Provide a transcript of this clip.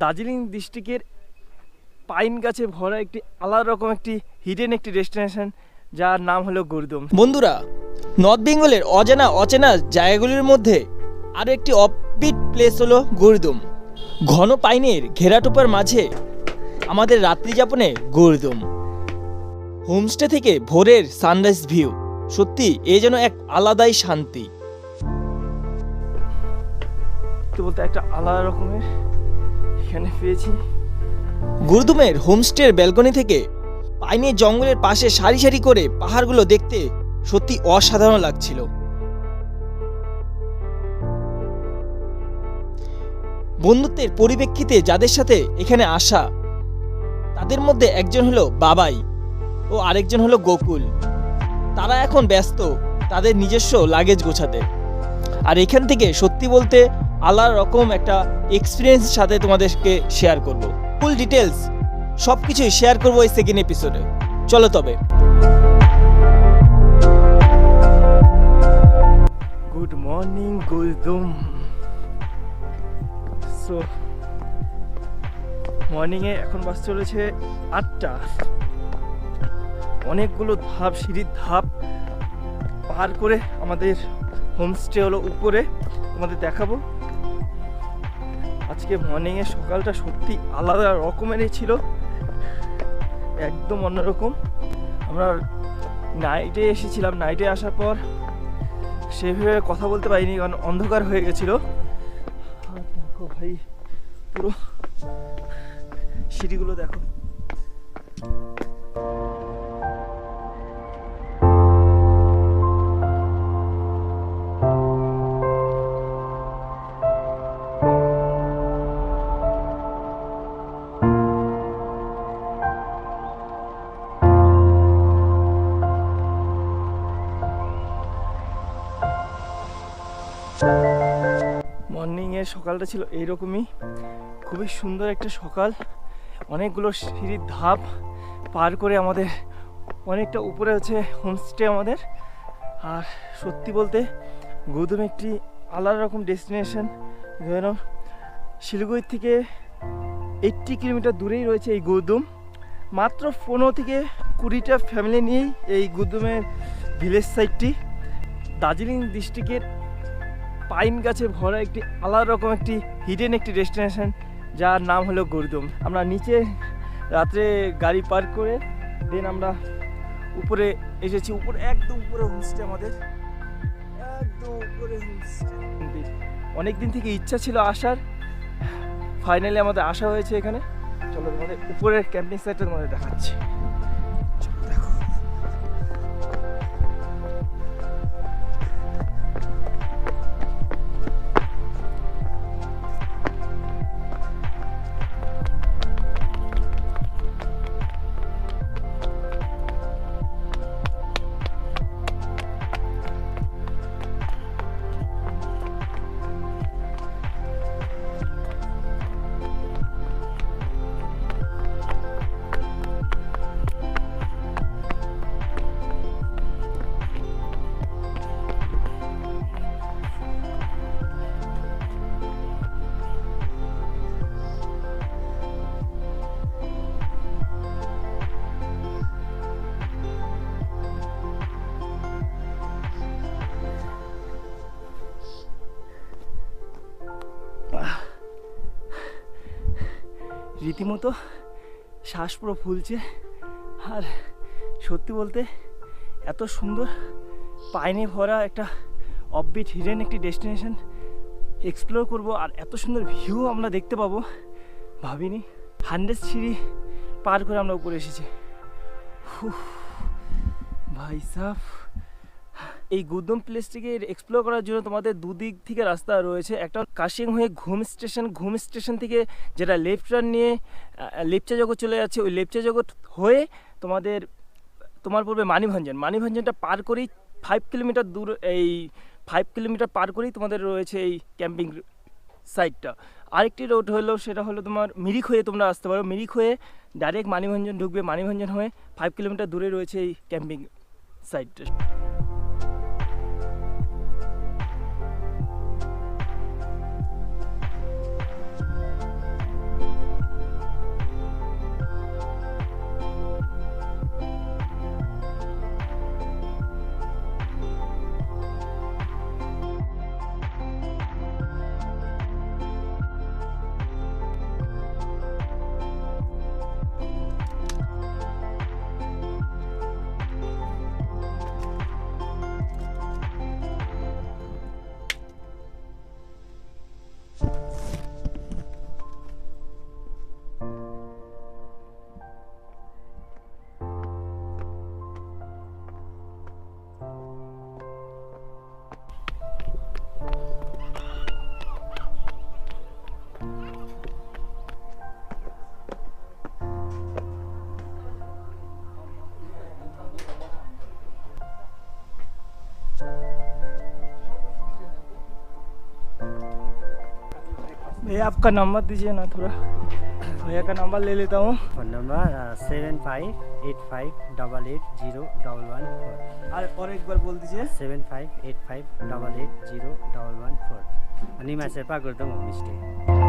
দার্জিলিং ডিস্ট্রিক্টের পাইন গাছে ভরা একটি আলাদা রকম একটি হিডেন একটি ডেস্টিনেশন যার নাম হলো গুরদুম। বন্ধুরা নর্থ বেঙ্গলের অজানা অচেনা জায়গাগুলির মধ্যে আরও একটি অফবিট প্লেস হলো গুরদুম। ঘন পাইনের ঘেরাটোপার মাঝে আমাদের রাত্রি যাপনে গুরদুম। হোমস্টে থেকে ভোরের সানরাইজ ভিউ সত্যি এ যেন এক আলাদাই শান্তি। বলতে একটা আলাদা রকমের এখানে পেয়েছি। গুরদুমের হোমস্টের ব্যালকনি থেকে পাইনের জঙ্গলের পাশে সারি সারি করে পাহাড়গুলো দেখতে সত্যি অসাধারণ লাগছিল। বন্ধুত্বের পরিপ্রেক্ষিতে যাদের সাথে এখানে আসা, তাদের মধ্যে একজন হলো বাবাই ও আরেকজন হলো গোকুল। তারা এখন ব্যস্ত, তাদের নিজস্ব লাগেজ গোছাতে। আর এখান থেকে সত্যি বলতে আলাদা রকম একটা এক্সপিরিয়েন্স সাথে তোমাদেরকে শেয়ার করব। ফুল ডিটেলস সব কিছুই শেয়ার করব এই সেকেন্ড এপিসোডে চলো তবে। গুড মর্নিং গুলদুম সো মর্নিংয়ে এখন বাস চলেছে আটটা। অনেকগুলো ধাপ, সিঁড়ির ধাপ পার করে আমাদের হোমস্টে হলো উপরে। তোমাদের দেখাবো। আজকে মর্নিংয়ে সকালটা সত্যি আলাদা রকমেরই ছিল। একদম অন্যরকম। আমরা নাইটে এসেছিলাম। নাইটে আসার পর সেভাবে কথা বলতে পারিনি, কারণ অন্ধকার হয়ে গেছিল। দেখো ভাই, পুরো সিঁড়িগুলো দেখো। মর্নিংয়ের সকালটা ছিল এইরকমই। খুবই সুন্দর একটা সকাল। অনেকগুলো সিঁড়ির ধাপ পার করে আমাদের অনেকটা উপরে হচ্ছে হোমস্টে আমাদের। আর সত্যি বলতে গৌতম একটি আলাদা রকম ডেস্টিনেশন যেন শিলিগুড়ির থেকে এইট্টি কিলোমিটার দূরেই রয়েছে এই গৌতম মাত্র পনেরো থেকে কুড়িটা ফ্যামিলি নিয়েই এই গুদুমের ভিলেজ সাইডটি দার্জিলিং ডিস্ট্রিক্টের পাইন গাছে ভরা একটি আলাদা রকম একটি হিডেন একটি ডেস্টিনেশন যার নাম হলো গুরদুম। আমরা নিচে রাত্রে গাড়ি পার্ক করে দেন আমরা উপরে এসেছি। উপরে, একদম উপরে হোমস্টে আমাদের। একদম উপরে অনেক দিন থেকে ইচ্ছা ছিল আসার। ফাইনালি আমাদের আসা হয়েছে এখানে। চলো তোমাদের উপরের ক্যাম্পিং সাইটটা তোমাদের দেখাচ্ছি। রীতিমতো শ্বাস পুরো ফুলছে। আর সত্যি বলতে এত সুন্দর পাইনে ভরা একটা অফবিট হিডেন একটি ডেস্টিনেশন এক্সপ্লোর করব আর এত সুন্দর ভিউ আমরা দেখতে পাবো ভাবিনি। হান্ড্রেড সিঁড়ি পার করে আমরা উপরে এসেছি। ভাই সাফ। এই গুদম প্লেসটিকে এক্সপ্লোর করার জন্য তোমাদের দুদিক থেকে রাস্তা রয়েছে। একটা কাশিং হয়ে ঘুম স্টেশন ঘুম স্টেশন থেকে যেটা টার্ন নিয়ে লেপচা জগৎ চলে যাচ্ছে। ওই লেপচা জগৎ হয়ে তোমাদের, তোমার পড়বে মানিভঞ্জন। মানিভঞ্জনটা পার করেই ফাইভ কিলোমিটার দূর, এই ফাইভ কিলোমিটার পার করেই তোমাদের রয়েছে এই ক্যাম্পিং সাইটটা আরেকটি রোড হলো, সেটা হলো তোমার মিরিক হয়ে তোমরা আসতে পারো। মিরিক হয়ে ডাইরেক্ট মানিভঞ্জন ঢুকবে। মানিভঞ্জন হয়ে ফাইভ কিলোমিটার দূরে রয়েছে এই ক্যাম্পিং সাইটটা भैया आपका नंबर दीजिए ना थोड़ा। भैया का नंबर ले लेता हूँ। Phone number seven five eight five double eight zero double one four. और एक बार बोल दीजिए। Seven five eight five double eight zero double one four. Nima Sherpa home homestay